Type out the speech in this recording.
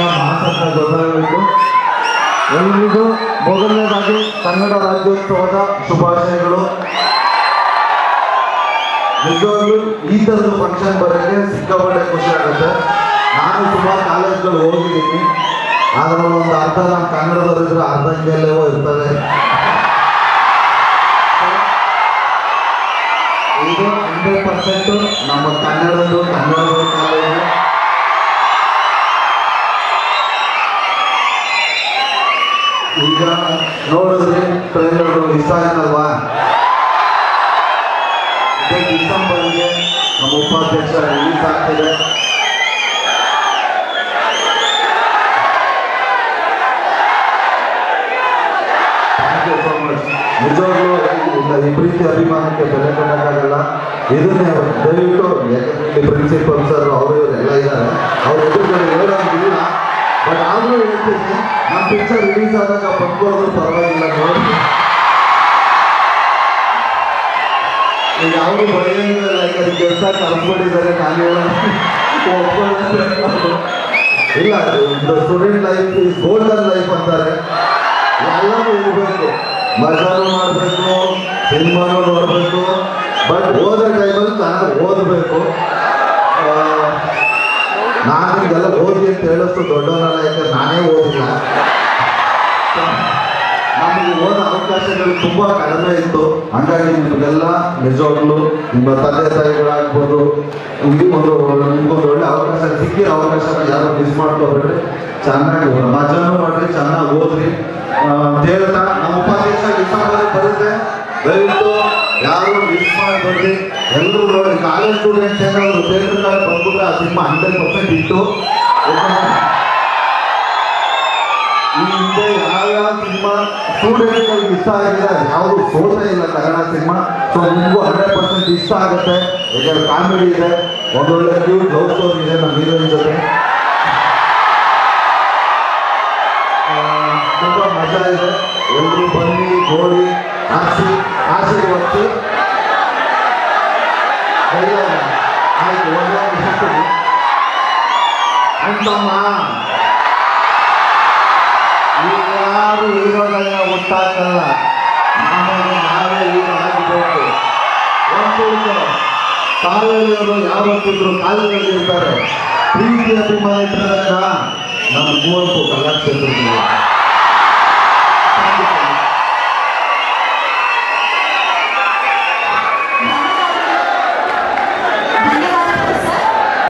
ಮಾಸ ಅಂತ ಗೊತ್ತಾಗಬೇಕು ಎಲ್ರಿಗೂ ಮೊದಲನೇದಾಗಿ ಕನ್ನಡ ರಾಜ್ಯೋತ್ಸವದ ಶುಭಾಶಯಗಳು. ನಿಜವಾಗ್ಲೂ ಈ ಥರದ ಫಂಕ್ಷನ್ ಬರೋಕ್ಕೆ ಸಿಕ್ಕಾಪಟ್ಟೆ ಖುಷಿ ಆಗುತ್ತೆ. ನಾನು ಸುಮಾರು ಕಾಲೇಜ್ಗಳು ಹೋಗಿದ್ದೀನಿ. ಆದರೆ ಒಂದು ಅರ್ಧ ನಮ್ಮ ಕನ್ನಡದವ್ರು ಅರ್ಧ ಹಿಂಗೆಲ್ಲವೋ ಇರ್ತದೆ ಇದು ಹಂಡ್ರೆಡ್ ಪರ್ಸೆಂಟು ನಮ್ಮ ಕನ್ನಡದ್ದು ಕನ್ನಡ ಕಾಲೇಜು. ಈಗ ನೋಡಿದ್ರೆ ಟ್ರೈಲರ್ ಇಷ್ಟ ಆಯ್ತಲ್ವಾ? ಡಿಸೆಂಬರ್ಗೆ ನಮ್ಮ ಉಪಾಧ್ಯಕ್ಷ ರಿಲೀಸ್ ಆಗ್ತಿದೆ. ಈ- ಪ್ರೀತಿ ಅಭಿಮಾನಕ್ಕೆ ಬೆಲೆ ಕೊಡೋಕ್ಕಾಗಲ್ಲ. ಇದನ್ನೇ ದಯವಿಟ್ಟು ಪ್ರಿನ್ಸಿಪಲ್ ಸರ್ ಅವರು ಇವರೆಲ್ಲ ಇದ್ದಾರೆ. ರಿಲೀಸ್ ಆದಾಗ ಪಡ್ಕೊಳ್ಳೋದು ಪರವಾಗಿಲ್ಲ ನೋಡಿ. ಯಾವುದು ಅವರು ಲೈಕ್ ಅದು ಕೆಲಸ ಕಲ್ಸ್ಕೊಂಡಿದ್ದಾರೆ ನಾನು ಇಲ್ಲ student life is golden life ಅಂತಾರೆ. ಎಲ್ಲರೂ ಇರಬೇಕು ಮಜಾನು ಮಾಡಬೇಕು ಸಿನಿಮಾನು ನೋಡಬೇಕು. ಬಟ್ ಓದೋ ಟೈಮಲ್ಲಿ ನಾನು ಓದಬೇಕು. ನಾನು ಇದೆಲ್ಲ ಓದಿ ಅಂತ ಹೇಳೋಷ್ಟು ದೊಡ್ಡವರಲ್ಲ ಯಾಕಂದ್ರೆ ನಾನೇ ಓದಿಲ್ಲ. ನಮಗೆ ಹೋದ ಅವಕಾಶಗಳು ತುಂಬ ಕಡಿಮೆ ಇತ್ತು. ಹಾಗಾಗಿ ನಿಮಗೆಲ್ಲ ನಿಜವಾಗ್ಲು ನಿಮ್ಮ ತಂದೆ ತಾಯಿಗಳಾಗ್ಬೋದು ನಿಮಗೊಂದು ನಿಮ್ಗೊಂದು ಒಳ್ಳೆ ಅವಕಾಶ ಸಿಕ್ಕಿರೋ ಅವಕಾಶನ ಯಾರು ಮಿಸ್ ಮಾಡ್ಕೋಬೇಡ್ರಿ ಚೆನ್ನಾಗಿ ಮಜಾನು ಮಾಡ್ರಿ, ಚೆನ್ನಾಗಿ ಓದ್ರಿ. ಅಂತ ಹೇಳ್ತಾ ನಮ್ಮ ಉಪಾಧ್ಯಕ್ಷ ಡಿಸೆಂಬರ್ ಬರುತ್ತೆ. ದಯವಿಟ್ಟು ಯಾರು ಮಿಸ್ ಮಾಡಬೇಡ್ರಿ ಎಲ್ಲರೂ ನೋಡಿ ಕಾಲೇಜ್ ಸ್ಟೂಡೆಂಟ್ಸ್ ಏನಾದ್ರು ಕಡೆ ಬಂದ್ಬಿಟ್ರೆ ಆ ಸಿನಿಮಾ ಹಂಡ್ರೆಡ್ ಪರ್ಸೆಂಟ್ ಇತ್ತು ಸ್ಟೂಡೆಂಟ್ಗಳಿಗೆ ಇಷ್ಟ ಆಗಿದೆ ಯಾವುದು ಸೋತೆ ಇಲ್ಲ ಕನ್ನಡ ಸಿನಿಮಾ. ಸೊ ನಿಮಗೂ ಹಂಡ್ರೆಡ್ ಪರ್ಸೆಂಟ್ ಇಷ್ಟ ಆಗುತ್ತೆ. ಯಾಕಂದ್ರೆ ಕಾಮಿಡಿ ಇದೆ, ಒಂದೊಳ್ಳೆ ಕ್ಯೂಟ್ ಲವ್ ಸ್ಟೋರಿ ಇದೆ ನಮ್ಮ ಹೀರೋಯಿನ್ ಜೊತೆ. ತುಂಬ ಮಜಾ ಇದೆ. ಎಲ್ಲರೂ ಬನ್ನಿ ಆಸಿ ಆಶೀರ್ವದಿಸಿ. ಒಳ್ಳೆ- ಆಯ್ತು ಒಳ್ಳೆ ಅಂತಮ್ಮ. ಯಾರು ಹೀರೋಗಳನ್ನ ಹುಟ್ಟಾಕಲ್ಲ ನಾವೇ ನಾವೇ ಹೀರೋ ಆಗಿದ್ದೇವೆ ಒಂದು ಕಾಲೇಜಿಯವರು ಯಾವತ್ತಿದ್ರು ಕಾಲದಲ್ಲಿ ಇರ್ತಾರೆ. ಪ್ರೀತಿ ಅಭಿಮಾನ ಇಟ್ಟರೆ ನಮ್ಮ ಮೂವತ್ತು ಕಲಾಕ್ಷೇತ್ರದಲ್ಲಿ